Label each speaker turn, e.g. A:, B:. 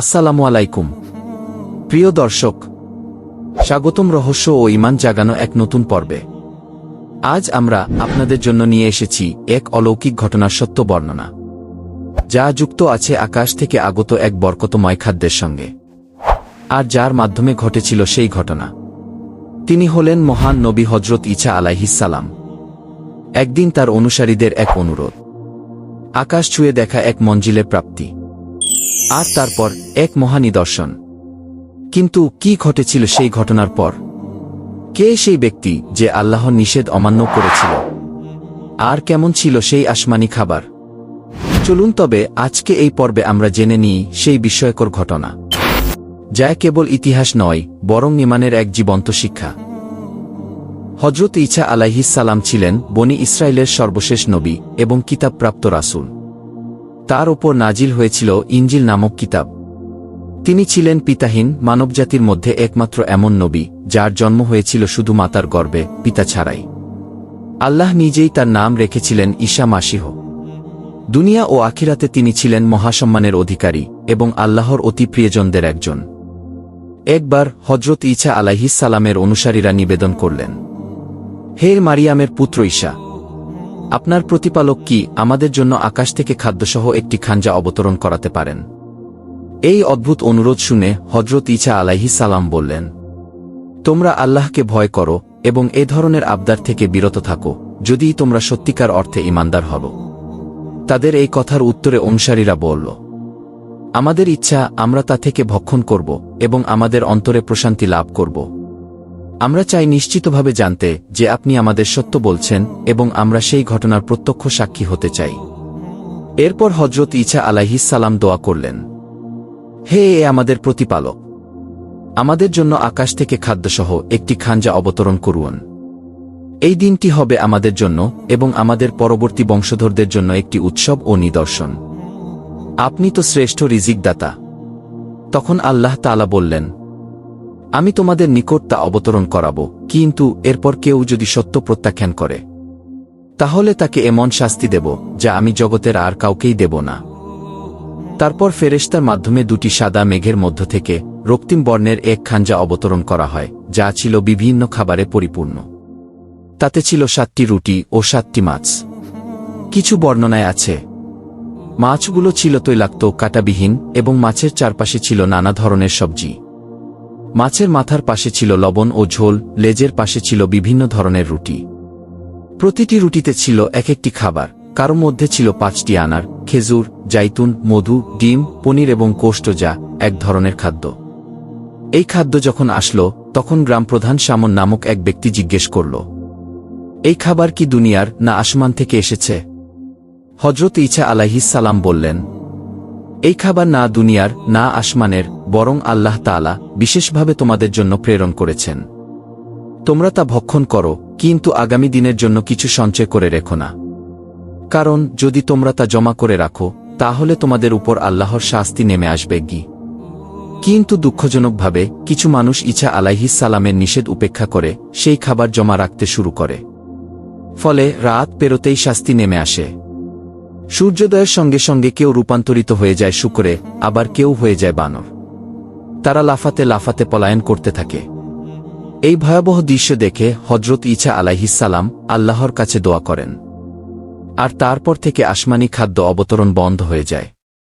A: আসসালামু আলাইকুম। প্রিয় দর্শক, স্বাগতম রহস্য ও ইমান জাগানো এক নতুন পর্বে। আজ আমরা আপনাদের জন্য নিয়ে এসেছি এক অলৌকিক ঘটনার সত্য বর্ণনা, যা যুক্ত আছে আকাশ থেকে আগত এক বরকতময় খাদ্যের সঙ্গে, আর যার মাধ্যমে ঘটেছিল সেই ঘটনা। তিনি হলেন মহান নবী হজরত ইছা আলাইহিসালাম একদিন তার অনুসারীদের এক অনুরোধ, আকাশ ছুঁয়ে দেখা এক মঞ্জিলের প্রাপ্তি। আর তারপর এক মহানিদর্শন। কিন্তু কি ঘটেছিল সেই ঘটনার পর? কে সেই ব্যক্তি যে আল্লাহর নিষেধ অমান্য করেছিল? আর কেমন ছিল সেই আসমানি খাবার? চলুন তবে আজকে এই পর্বে আমরা জেনে নিই সেই বিস্ময়কর ঘটনা। যা কেবল ইতিহাস নয়, বরং ইমানের এক জীবন্ত শিক্ষা। হজরত ইছা আলাইহিস সালাম ছিলেন বনি ইসরায়েলের সর্বশেষ নবী এবং কিতাবপ্রাপ্ত রাসূল। তার ওপর নাজিল হয়েছিল ইঞ্জিল নামক কিতাব। তিনি ছিলেন পিতাহীন, মানবজাতির মধ্যে একমাত্র এমন নবী, যার জন্ম হয়েছিল শুধু মাতার গর্বে, পিতা ছাড়াই। আল্লাহ নিজেই তার নাম রেখেছিলেন ঈশা মাসিহ। দুনিয়া ও আখিরাতে তিনি ছিলেন মহাসম্মানের অধিকারী এবং আল্লাহর অতি প্রিয়জনদের একজন। একবার হজরত ইছা আলাইহিস সালামের অনুসারীরা নিবেদন করলেন, হে মারিয়ামের পুত্র ঈশা আপনার প্রতিপালক কি আমাদের জন্য আকাশ থেকে খাদ্যসহ একটি খাঞ্জা অবতরণ করাতে পারেন? এই অদ্ভুত অনুরোধ শুনে হজরত ইছা আলাইহি সালাম বললেন, তোমরা আল্লাহকে ভয় করো এবং এ ধরনের আবদার থেকে বিরত থাকো, যদি তোমরা সত্যিকার অর্থে ইমানদার হব তাদের এই কথার উত্তরে অনুসারীরা বলল, আমাদের ইচ্ছা আমরা তা থেকে ভক্ষণ করব এবং আমাদের অন্তরে প্রশান্তি লাভ করব। আমরা চাই নিশ্চিতভাবে জানতে যে আপনি আমাদের সত্য বলছেন এবং আমরা সেই ঘটনার প্রত্যক্ষ সাক্ষী হতে চাই। এরপর হজরত ইছা সালাম দোয়া করলেন। হে, এ আমাদের প্রতিপালক! আমাদের জন্য আকাশ থেকে খাদ্যসহ একটি খাঞ্জা অবতরণ করুন। এই দিনটি হবে আমাদের জন্য এবং আমাদের পরবর্তী বংশধরদের জন্য একটি উৎসব ও নিদর্শন। আপনি তো শ্রেষ্ঠ রিজিকদাতা। তখন আল্লাহ তালা বললেন আমি তোমাদের নিকট তা অবতরণ করাব, কিন্তু এরপর কেউ যদি সত্য প্রত্যাখ্যান করে। তাহলে তাকে এমন শাস্তি দেব, যা আমি জগতের আর কাউকেই দেব না। তারপর ফেরেশতার মাধ্যমে দুটি সাদা মেঘের মধ্য থেকে রক্তিম বর্ণের এক খাঞ্জা অবতরণ করা হয়, যা ছিল বিভিন্ন খাবারে পরিপূর্ণ। তাতে ছিল সাতটি রুটি ও সাতটি মাছ। কিছু বর্ণনায় আছে। মাছগুলো ছিল তৈলাক্ত কাটাবিহীন এবং মাছের চারপাশে ছিল নানা ধরনের সবজি। মাছের মাথার পাশে ছিল লবণ ও ঝোল, লেজের পাশে ছিল বিভিন্ন ধরনের রুটি। প্রতিটি রুটিতে ছিল এক একটি খাবার। কারও মধ্যে ছিল পাঁচটি আনার, খেজুর, জাইতুন, মধু, ডিম, পনির এবং কোষ্ঠ যা এক ধরনের খাদ্য। এই খাদ্য যখন আসলো, তখন গ্রামপ্রধান সামন নামক এক ব্যক্তি জিজ্ঞেস করল, এই খাবার কি দুনিয়ার না আসমান থেকে এসেছে? হজরত ইছা আলাইহিস সালাম বললেন এই খাবার না দুনিয়ার, না আসমানের, বরং আল্লাহ তাআলা বিশেষভাবে তোমাদের জন্য প্রেরণ করেছেন। তোমরা তা ভক্ষণ করো, কিন্তু আগামী দিনের জন্য কিছু সঞ্চয় করে রেখো না। কারণ, যদি তোমরা তা জমা করে রাখো, তাহলে তোমাদের উপর আল্লাহর শাস্তি নেমে আসবে গি। কিন্তু দুঃখজনকভাবে, কিছু মানুষ ইছা আলাইহিস সালামের নিষেধ উপেক্ষা করে, সেই খাবার জমা রাখতে শুরু করে। ফলে রাত পেরোতেই শাস্তি নেমে আসে। সূর্যোদয়ের সঙ্গে সঙ্গে কেউ রূপান্তরিত হয়ে যায় শুকরে, আবার কেউ হয়ে যায় বানর। তারা লাফাতে লাফাতে পলায়ন করতে থাকে। এই ভয়াবহ দৃশ্য দেখে হজরত ইছা আলাইহিসাল্লাম আল্লাহর কাছে দোয়া করেন। আর তারপর থেকে আসমানি খাদ্য অবতরণ বন্ধ হয়ে যায়।